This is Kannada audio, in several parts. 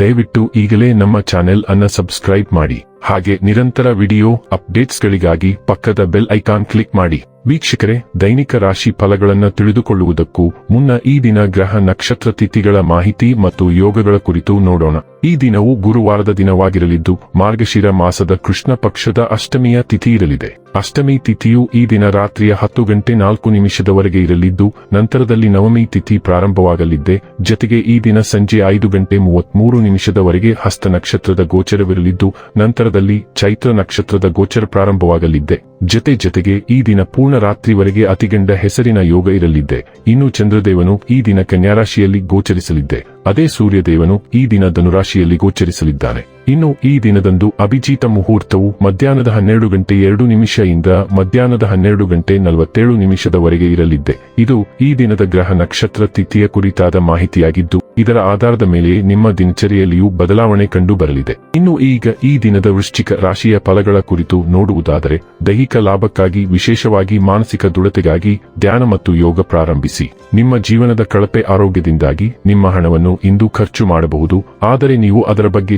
ದಯವಿಟ್ಟು ಈಗಲೇ ನಮ್ಮ ಚಾನೆಲ್ ಅನ್ನ ಸಬ್ಸ್ಕ್ರೈಬ್ ಮಾಡಿ. ಹಾಗೆ ನಿರಂತರ ವಿಡಿಯೋ ಅಪ್ಡೇಟ್ಸ್ಗಳಿಗಾಗಿ ಪಕ್ಕದ ಬೆಲ್ ಐಕಾನ್ ಕ್ಲಿಕ್ ಮಾಡಿ. ವೀಕ್ಷಕರೇ, ದೈನಿಕ ರಾಶಿ ಫಲಗಳನ್ನು ತಿಳಿದುಕೊಳ್ಳುವುದಕ್ಕೂ ಮುನ್ನ ಈ ದಿನ ಗ್ರಹ ನಕ್ಷತ್ರ ತಿಥಿಗಳ ಮಾಹಿತಿ ಮತ್ತು ಯೋಗಗಳ ಕುರಿತು ನೋಡೋಣ. ಈ ದಿನವು ಗುರುವಾರದ ದಿನವಾಗಿರಲಿದ್ದು, ಮಾರ್ಗಶಿರ ಮಾಸದ ಕೃಷ್ಣ ಪಕ್ಷದ ಅಷ್ಟಮಿಯ ತಿಥಿ ಇರಲಿದೆ. ಅಷ್ಟಮಿ ತಿಥಿಯು ಈ ದಿನ ರಾತ್ರಿಯ ಹತ್ತು ಗಂಟೆ ನಾಲ್ಕು ನಿಮಿಷದವರೆಗೆ ಇರಲಿದ್ದು, ನಂತರದಲ್ಲಿ ನವಮಿ ತಿಥಿ ಪ್ರಾರಂಭವಾಗಲಿದ್ದೆ. ಜತೆಗೆ ಈ ದಿನ ಸಂಜೆ ಐದು ಗಂಟೆ ಮೂವತ್ಮೂರು ನಿಮಿಷದವರೆಗೆ ಹಸ್ತ ನಕ್ಷತ್ರದ ಗೋಚರವಿರಲಿದ್ದು, ನಂತರದಲ್ಲಿ ಚೈತ್ರ ನಕ್ಷತ್ರದ ಗೋಚರ ಪ್ರಾರಂಭವಾಗಲಿದ್ದೆ. ಜತೆ ಜತೆಗೆ ಈ ದಿನ ಪೂರ್ಣ ರಾತ್ರಿವರೆಗೆ ಅತಿಗಂಡ ಹೆಸರಿನ ಯೋಗ ಇರಲಿದ್ದೆ. ಇನ್ನು ಚಂದ್ರದೇವನು ಈ ದಿನ ಕನ್ಯಾರಾಶಿಯಲ್ಲಿ ಗೋಚರಿಸಲಿದ್ದೆ. ಅದೇ ಸೂರ್ಯದೇವನು ಈ ದಿನ ಧನುರಾಶಿಯಲ್ಲಿ ಗೋಚರಿಸಲಿದ್ದಾನೆ. ಇನ್ನು ಈ ದಿನದಂದು ಅಭಿಜಿತ ಮುಹೂರ್ತವು ಮಧ್ಯಾಹ್ನದ ಹನ್ನೆರಡು ಗಂಟೆ ಎರಡು ನಿಮಿಷದಿಂದ ಮಧ್ಯಾಹ್ನದ ಹನ್ನೆರಡು ಗಂಟೆ ನಲವತ್ತೇಳು ನಿಮಿಷದವರೆಗೆ ಇರಲಿದ್ದೆ. ಇದು ಈ ದಿನದ ಗ್ರಹ ನಕ್ಷತ್ರ ತಿಥಿಯ ಕುರಿತಾದ ಮಾಹಿತಿಯಾಗಿದ್ದು, ಇದರ ಆಧಾರದ ಮೇಲೆ ನಿಮ್ಮ ದಿನಚರಿಯಲ್ಲಿಯೂ ಬದಲಾವಣೆ ಕಂಡು ಬರಲಿದೆ. ಇನ್ನು ಈಗ ಈ ದಿನದ ವೃಶ್ಚಿಕ ರಾಶಿಯ ಫಲಗಳ ಕುರಿತು ನೋಡುವುದಾದರೆ, ದೈಹಿಕ ಲಾಭಕ್ಕಾಗಿ ವಿಶೇಷವಾಗಿ ಮಾನಸಿಕ ದೃಢತೆಗಾಗಿ ಧ್ಯಾನ ಮತ್ತು ಯೋಗ ಪ್ರಾರಂಭಿಸಿ. ನಿಮ್ಮ ಜೀವನದ ಕಳಪೆ ಆರೋಗ್ಯದಿಂದಾಗಿ ನಿಮ್ಮ ಹಣವನ್ನು ಇಂದು ಖರ್ಚು ಮಾಡಬಹುದು. ಆದರೆ ನೀವು ಅದರ ಬಗ್ಗೆ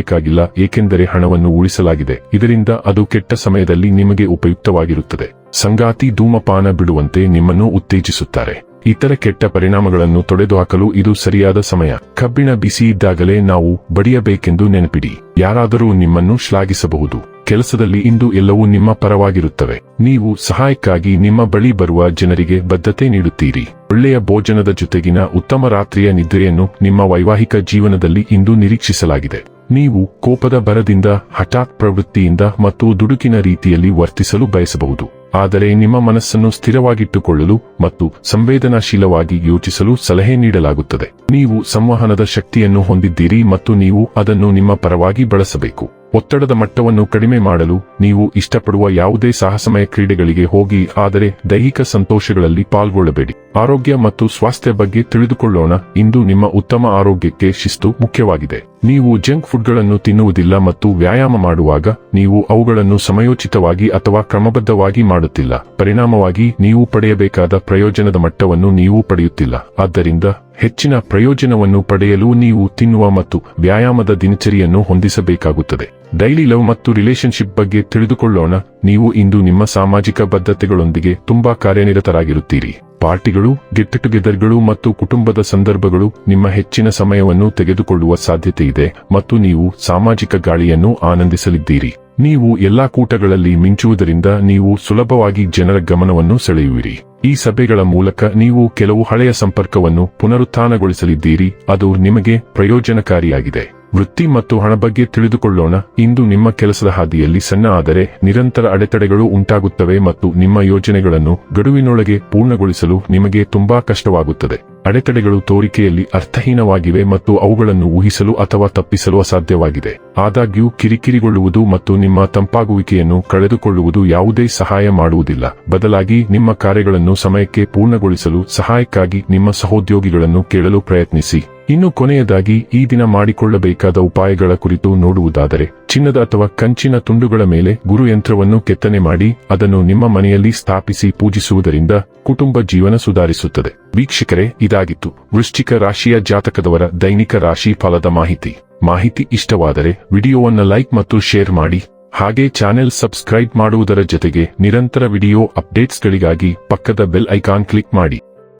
ಚಿಂತಿಸಬೇಕಾಗಿಲ್ಲ ಏಕೆಂದರೆ ಹಣವನ್ನು ಉಳಿಸಲಾಗಿದೆ. ಇದರಿಂದ ಅದು ಕೆಟ್ಟ ಸಮಯದಲ್ಲಿ ನಿಮಗೆ ಉಪಯುಕ್ತವಾಗಿರುತ್ತದೆ. ಸಂಗಾತಿ ಧೂಮಪಾನ ಬಿಡುವಂತೆ ನಿಮ್ಮನ್ನು ಉತ್ತೇಜಿಸುತ್ತಾರೆ. ಇತರ ಕೆಟ್ಟ ಪರಿಣಾಮಗಳನ್ನು ತೊಡೆದುಹಾಕಲು ಇದು ಸರಿಯಾದ ಸಮಯ. ಕಬ್ಬಿಣ ಬಿಸಿ ಇದ್ದಾಗಲೇ ನಾವು ಬಡಿಯಬೇಕೆಂದು ನೆನಪಿಡಿ. ಯಾರಾದರೂ ನಿಮ್ಮನ್ನು ಶ್ಲಾಘಿಸಬಹುದು. ಕೆಲಸದಲ್ಲಿ ಇಂದು ಎಲ್ಲವೂ ನಿಮ್ಮ ಪರವಾಗಿರುತ್ತವೆ. ನೀವು ಸಹಾಯಕ್ಕಾಗಿ ನಿಮ್ಮ ಬಳಿ ಬರುವ ಜನರಿಗೆ ಬದ್ಧತೆ ನೀಡುತ್ತೀರಿ. ಒಳ್ಳೆಯ ಭೋಜನದ ಜೊತೆಗಿನ ಉತ್ತಮ ರಾತ್ರಿಯ ನಿದ್ರೆಯನ್ನು ನಿಮ್ಮ ವೈವಾಹಿಕ ಜೀವನದಲ್ಲಿ ಇಂದು ನಿರೀಕ್ಷಿಸಲಾಗಿದೆ. ನೀವು ಕೋಪದ ಬರದಿಂದ, ಹಠಾತ್ ಪ್ರವೃತ್ತಿಯಿಂದ ಮತ್ತು ದುಡುಕಿನ ರೀತಿಯಲ್ಲಿ ವರ್ತಿಸಲು ಬಯಸಬಹುದು. ಆದರೆ ನಿಮ್ಮ ಮನಸ್ಸನ್ನು ಸ್ಥಿರವಾಗಿಟ್ಟುಕೊಳ್ಳಲು ಮತ್ತು ಸಂವೇದನಾಶೀಲವಾಗಿ ಯೋಚಿಸಲು ಸಲಹೆ ನೀಡಲಾಗುತ್ತದೆ. ನೀವು ಸಂವಹನದ ಶಕ್ತಿಯನ್ನು ಹೊಂದಿದ್ದೀರಿ ಮತ್ತು ನೀವು ಅದನ್ನು ನಿಮ್ಮ ಪರವಾಗಿ ಬಳಸಬೇಕು. ಒತ್ತಡದ ಮಟ್ಟವನ್ನು ಕಡಿಮೆ ಮಾಡಲು ನೀವು ಇಷ್ಟಪಡುವ ಯಾವುದೇ ಸಾಹಸಮಯ ಕ್ರೀಡೆಗಳಿಗೆ ಹೋಗಿ, ಆದರೆ ದೈಹಿಕ ಸಂತೋಷಗಳಲ್ಲಿ ಪಾಲ್ಗೊಳ್ಳಬೇಡಿ. ಆರೋಗ್ಯ ಮತ್ತು ಸ್ವಾಸ್ಥ್ಯ ಬಗ್ಗೆ ತಿಳಿದುಕೊಳ್ಳೋಣ. ಇಂದು ನಿಮ್ಮ ಉತ್ತಮ ಆರೋಗ್ಯಕ್ಕೆ ಶಿಸ್ತು ಮುಖ್ಯವಾಗಿದೆ. ನೀವು ಜಂಕ್ ಫುಡ್ಗಳನ್ನು ತಿನ್ನುವುದಿಲ್ಲ ಮತ್ತು ವ್ಯಾಯಾಮ ಮಾಡುವಾಗ ನೀವು ಅವುಗಳನ್ನು ಸಮಯೋಚಿತವಾಗಿ ಅಥವಾ ಕ್ರಮಬದ್ಧವಾಗಿ ಮಾಡುತ್ತಿಲ್ಲ. ಪರಿಣಾಮವಾಗಿ, ನೀವು ಪಡೆಯಬೇಕಾದ ಪ್ರಯೋಜನದ ಮಟ್ಟವನ್ನು ನೀವು ಪಡೆಯುತ್ತಿಲ್ಲ. ಆದ್ದರಿಂದ ಹೆಚ್ಚಿನ ಪ್ರಯೋಜನವನ್ನು ಪಡೆಯಲು ನೀವು ತಿನ್ನುವ ಮತ್ತು ವ್ಯಾಯಾಮದ ದಿನಚರಿಯನ್ನು ಹೊಂದಿಸಬೇಕಾಗುತ್ತದೆ. ಡೈಲಿ ಲವ್ ಮತ್ತು ರಿಲೇಶನ್ಶಿಪ್ ಬಗ್ಗೆ ತಿಳಿದುಕೊಳ್ಳೋಣ. ನೀವು ಇಂದು ನಿಮ್ಮ ಸಾಮಾಜಿಕ ಬದ್ಧತೆಗಳೊಂದಿಗೆ ತುಂಬಾ ಕಾರ್ಯನಿರತರಾಗಿರುತ್ತೀರಿ. ಪಾರ್ಟಿಗಳು ಗೆಟ್ ಟುಗೆದರ್ಗಳು ಮತ್ತು ಕುಟುಂಬದ ಸಂದರ್ಭಗಳು ನಿಮ್ಮ ಹೆಚ್ಚಿನ ಸಮಯವನ್ನು ತೆಗೆದುಕೊಳ್ಳುವ ಸಾಧ್ಯತೆ ಇದೆ ಮತ್ತು ನೀವು ಸಾಮಾಜಿಕ ಗಾಳಿಯನ್ನು ಆನಂದಿಸಲಿದ್ದೀರಿ. ನೀವು ಎಲ್ಲಾ ಕೂಟಗಳಲ್ಲಿ ಮಿಂಚುವುದರಿಂದ ನೀವು ಸುಲಭವಾಗಿ ಜನರ ಗಮನವನ್ನು ಸೆಳೆಯುವಿರಿ. ಈ ಸಭೆಗಳ ಮೂಲಕ ನೀವು ಕೆಲವು ಹಳೆಯ ಸಂಪರ್ಕವನ್ನು ಪುನರುತ್ಥಾನಗೊಳಿಸಲಿದ್ದೀರಿ ಅದು ನಿಮಗೆ ಪ್ರಯೋಜನಕಾರಿಯಾಗಿದೆ. ವೃತ್ತಿ ಮತ್ತು ಹಣ ಬಗ್ಗೆ ತಿಳಿದುಕೊಳ್ಳೋಣ. ಇಂದು ನಿಮ್ಮ ಕೆಲಸದ ಹಾದಿಯಲ್ಲಿ ಸಣ್ಣ ಆದರೆ ನಿರಂತರ ಅಡೆತಡೆಗಳು ಉಂಟಾಗುತ್ತವೆ ಮತ್ತು ನಿಮ್ಮ ಯೋಜನೆಗಳನ್ನು ಗಡುವಿನೊಳಗೆ ಪೂರ್ಣಗೊಳಿಸಲು ನಿಮಗೆ ತುಂಬಾ ಕಷ್ಟವಾಗುತ್ತದೆ. ಅಡೆತಡೆಗಳು ತೋರಿಕೆಯಲ್ಲಿ ಅರ್ಥಹೀನವಾಗಿವೆ ಮತ್ತು ಅವುಗಳನ್ನು ಊಹಿಸಲು ಅಥವಾ ತಪ್ಪಿಸಲು ಅಸಾಧ್ಯವಾಗಿದೆ. ಆದಾಗ್ಯೂ, ಕಿರಿಕಿರಿಗೊಳ್ಳುವುದು ಮತ್ತು ನಿಮ್ಮ ತಂಪಾಗುವಿಕೆಯನ್ನು ಕಳೆದುಕೊಳ್ಳುವುದು ಯಾವುದೇ ಸಹಾಯ ಮಾಡುವುದಿಲ್ಲ. ಬದಲಾಗಿ, ನಿಮ್ಮ ಕಾರ್ಯಗಳನ್ನು ಸಮಯಕ್ಕೆ ಪೂರ್ಣಗೊಳಿಸಲು ಸಹಾಯಕ್ಕಾಗಿ ನಿಮ್ಮ ಸಹೋದ್ಯೋಗಿಗಳನ್ನು ಕೇಳಲು ಪ್ರಯತ್ನಿಸಿ. ಇನ್ನು ಕೊನೆಯದಾಗಿ ಈ ದಿನ ಮಾಡಿಕೊಳ್ಳಬೇಕಾದ ಉಪಾಯಗಳ ಕುರಿತು ನೋಡುವುದಾದರೆ, ಚಿನ್ನದ ಅಥವಾ ಕಂಚಿನ ತುಂಡುಗಳ ಮೇಲೆ ಗುರು ಯಂತ್ರವನ್ನು ಕೆತ್ತನೆ ಮಾಡಿ ಅದನ್ನು ನಿಮ್ಮ ಮನೆಯಲ್ಲಿ ಸ್ಥಾಪಿಸಿ ಪೂಜಿಸುವುದರಿಂದ ಕುಟುಂಬ ಜೀವನ ಸುಧಾರಿಸುತ್ತದೆ. ವೀಕ್ಷಕರೇ, ಇದಾಗಿತ್ತು ವೃಶ್ಚಿಕ ರಾಶಿಯ ಜಾತಕದವರ ದೈನಿಕ ರಾಶಿ ಫಲದ ಮಾಹಿತಿ. ಮಾಹಿತಿ ಇಷ್ಟವಾದರೆ ವಿಡಿಯೋವನ್ನು ಲೈಕ್ ಮತ್ತು ಶೇರ್ ಮಾಡಿ, ಹಾಗೆ ಚಾನೆಲ್ ಸಬ್ಸ್ಕ್ರೈಬ್ ಮಾಡುವುದರ ಜೊತೆಗೆ ನಿರಂತರ ವಿಡಿಯೋ ಅಪ್ಡೇಟ್ಸ್ಗಳಿಗಾಗಿ ಪಕ್ಕದ ಬೆಲ್ ಐಕಾನ್ ಕ್ಲಿಕ್ ಮಾಡಿ.